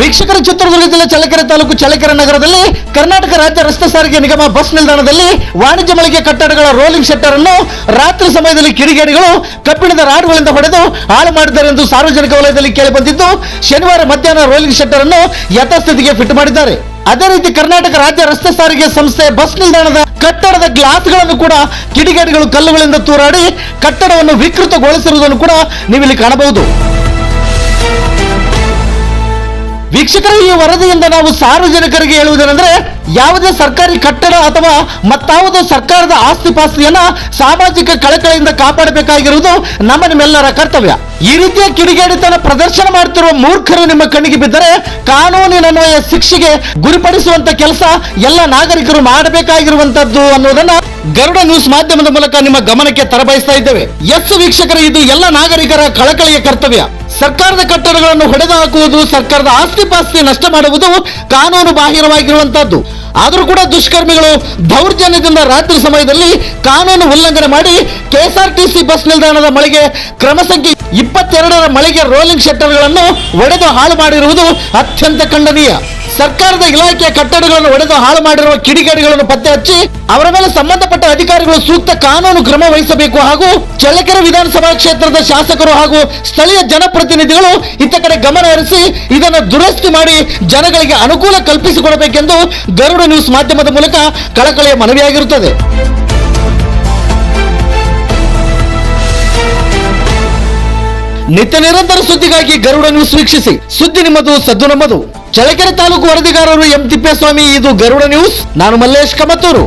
ವೀಕ್ಷಕರ ಚಿತ್ರದುರ್ಗ ಜಿಲ್ಲೆ ಚಳ್ಳಕೆರೆ ತಾಲೂಕು ಚಳ್ಳಕೆರೆ ನಗರದಲ್ಲಿ ಕರ್ನಾಟಕ ರಾಜ್ಯ ರಸ್ತೆ ಸಾರಿಗೆ ನಿಗಮ ಬಸ್ ನಿಲ್ದಾಣದಲ್ಲಿ ವಾಣಿಜ್ಯ ಮಳಿಗೆ ಕಟ್ಟಡಗಳ ರೋಲಿಂಗ್ ಶೆಟ್ಟರ್ ಅನ್ನು ರಾತ್ರಿ ಸಮಯದಲ್ಲಿ ಕಿಡಿಗೇಡಿಗಳು ಕಬ್ಬಿಣದ ರಾಡ್ಗಳಿಂದ ಹೊಡೆದು ಹಾಳು ಮಾಡಿದ್ದಾರೆ ಎಂದು ಸಾರ್ವಜನಿಕ ವಲಯದಲ್ಲಿ ಕೇಳಿ ಬಂದಿದ್ದು, ಶನಿವಾರ ಮಧ್ಯಾಹ್ನ ರೋಲಿಂಗ್ ಶೆಟ್ಟರ್ ಅನ್ನು ಯಥಾಸ್ಥಿತಿಗೆ ಫಿಟ್ ಮಾಡಿದ್ದಾರೆ. ಅದೇ ರೀತಿ ಕರ್ನಾಟಕ ರಾಜ್ಯ ರಸ್ತೆ ಸಾರಿಗೆ ಸಂಸ್ಥೆ ಬಸ್ ನಿಲ್ದಾಣದ ಕಟ್ಟಡದ ಗ್ಲಾಸ್ಗಳನ್ನು ಕೂಡ ಕಿಡಿಗೇಡಿಗಳು ಕಲ್ಲುಗಳಿಂದ ತೂರಾಡಿ ಕಟ್ಟಡವನ್ನು ವಿಕೃತಗೊಳಿಸಿರುವುದನ್ನು ಕೂಡ ನೀವಿಲ್ಲಿ ಕಾಣಬಹುದು. ವೀಕ್ಷಕರ, ಈ ವರದಿಯಿಂದ ನಾವು ಸಾರ್ವಜನಿಕರಿಗೆ ಹೇಳುವುದೇನೆಂದರೆ, ಯಾವುದೇ ಸರ್ಕಾರಿ ಕಟ್ಟಡ ಅಥವಾ ಮತ್ತಾವುದೇ ಸರ್ಕಾರದ ಆಸ್ತಿ ಪಾಸ್ತಿಯನ್ನ ಸಾಮಾಜಿಕ ಕಳಕಳಿಯಿಂದ ಕಾಪಾಡಬೇಕಾಗಿರುವುದು ನಮ್ಮ ನಿಮ್ಮೆಲ್ಲರ ಕರ್ತವ್ಯ. ಈ ರೀತಿಯ ಕಿಡಿಗೇಡಿತನ ಪ್ರದರ್ಶನ ಮಾಡುತ್ತಿರುವ ಮೂರ್ಖರು ನಿಮ್ಮ ಕಣ್ಣಿಗೆ ಬಿದ್ದರೆ ಕಾನೂನಿನನ್ವಯ ಶಿಕ್ಷೆಗೆ ಗುರಿಪಡಿಸುವಂತ ಕೆಲಸ ಎಲ್ಲ ನಾಗರಿಕರು ಮಾಡಬೇಕಾಗಿರುವಂತದ್ದು ಅನ್ನೋದನ್ನ ಗರುಡ ನ್ಯೂಸ್ ಮಾಧ್ಯಮದ ಮೂಲಕ ನಿಮ್ಮ ಗಮನಕ್ಕೆ ತರಬಯಸ್ತಾ ಇದ್ದೇವೆ. ಎಸ್ ವೀಕ್ಷಕರೇ, ಇದು ಎಲ್ಲ ನಾಗರಿಕರ ಕಳಕಳಿಯ ಕರ್ತವ್ಯ. ಸರ್ಕಾರದ ಕಟ್ಟಡಗಳನ್ನು ಹೊಡೆದು ಹಾಕುವುದು ಸರ್ಕಾರದ ಆಸ್ತಿ ಪಾಸ್ತಿ ನಷ್ಟ ಮಾಡುವುದು ಕಾನೂನು ಬಾಹಿರವಾಗಿರುವಂತಹದ್ದು. ಆದರೂ ಕೂಡ ದುಷ್ಕರ್ಮಿಗಳು ದೌರ್ಜನ್ಯದಿಂದ ರಾತ್ರಿ ಸಮಯದಲ್ಲಿ ಕಾನೂನು ಉಲ್ಲಂಘನೆ ಮಾಡಿ ಕೆಎಸ್ಆರ್ಟಿಸಿ ಬಸ್ ನಿಲ್ದಾಣದ ಮಳಿಗೆ ಕ್ರಮ ಸಂಖ್ಯೆ ಇಪ್ಪತ್ತೆರಡರ ಮಳೆಗೆ ರೋಲಿಂಗ್ ಶಟರ್ಗಳನ್ನು ಒಡೆದು ಹಾಳು ಮಾಡಿರುವುದು ಅತ್ಯಂತ ಖಂಡನೀಯ. ಸರ್ಕಾರದ ಇಲಾಖೆಯ ಕಟ್ಟಡಗಳನ್ನು ಒಡೆದು ಹಾಳು ಮಾಡಿರುವ ಕಿಡಿಗೇಡಿಗಳನ್ನು ಪತ್ತೆ ಹಚ್ಚಿ ಅವರ ಮೇಲೆ ಸಂಬಂಧಪಟ್ಟ ಅಧಿಕಾರಿಗಳು ಸೂಕ್ತ ಕಾನೂನು ಕ್ರಮ ವಹಿಸಬೇಕು ಹಾಗೂ ಚಳ್ಳಕೆರೆ ವಿಧಾನಸಭಾ ಕ್ಷೇತ್ರದ ಶಾಸಕರು ಹಾಗೂ ಸ್ಥಳೀಯ ಜನಪ್ರತಿನಿಧಿಗಳು ಇತ್ತ ಕಡೆ ಗಮನ ಹರಿಸಿ ಇದನ್ನು ದುರಸ್ತಿ ಮಾಡಿ ಜನಗಳಿಗೆ ಅನುಕೂಲ ಕಲ್ಪಿಸಿಕೊಡಬೇಕೆಂದು ಗರುಡ ನ್ಯೂಸ್ ಮಾಧ್ಯಮದ ಮೂಲಕ ಕಳಕಳಿಯ ಮನವಿಯಾಗಿರುತ್ತದೆ. ನಿತ್ಯ ನಿರಂತರ ಸುದ್ದಿಗಾಗಿ ಗರುಡ ನ್ಯೂಸ್ ವೀಕ್ಷಿಸಿ. ಸುದ್ದಿ ನಿಮ್ಮದು, ಸದ್ದು ನಮ್ಮದು. ಚಳ್ಳಕೆರೆ ತಾಲೂಕು ವರದಿಗಾರರು ಎಂ ತಿಪ್ಪೇಸ್ವಾಮಿ, ಇದು ಗರುಡ ನ್ಯೂಸ್ ನಾನು ಮಲ್ಲೇಶ್ ಕಮತ್ತೂರು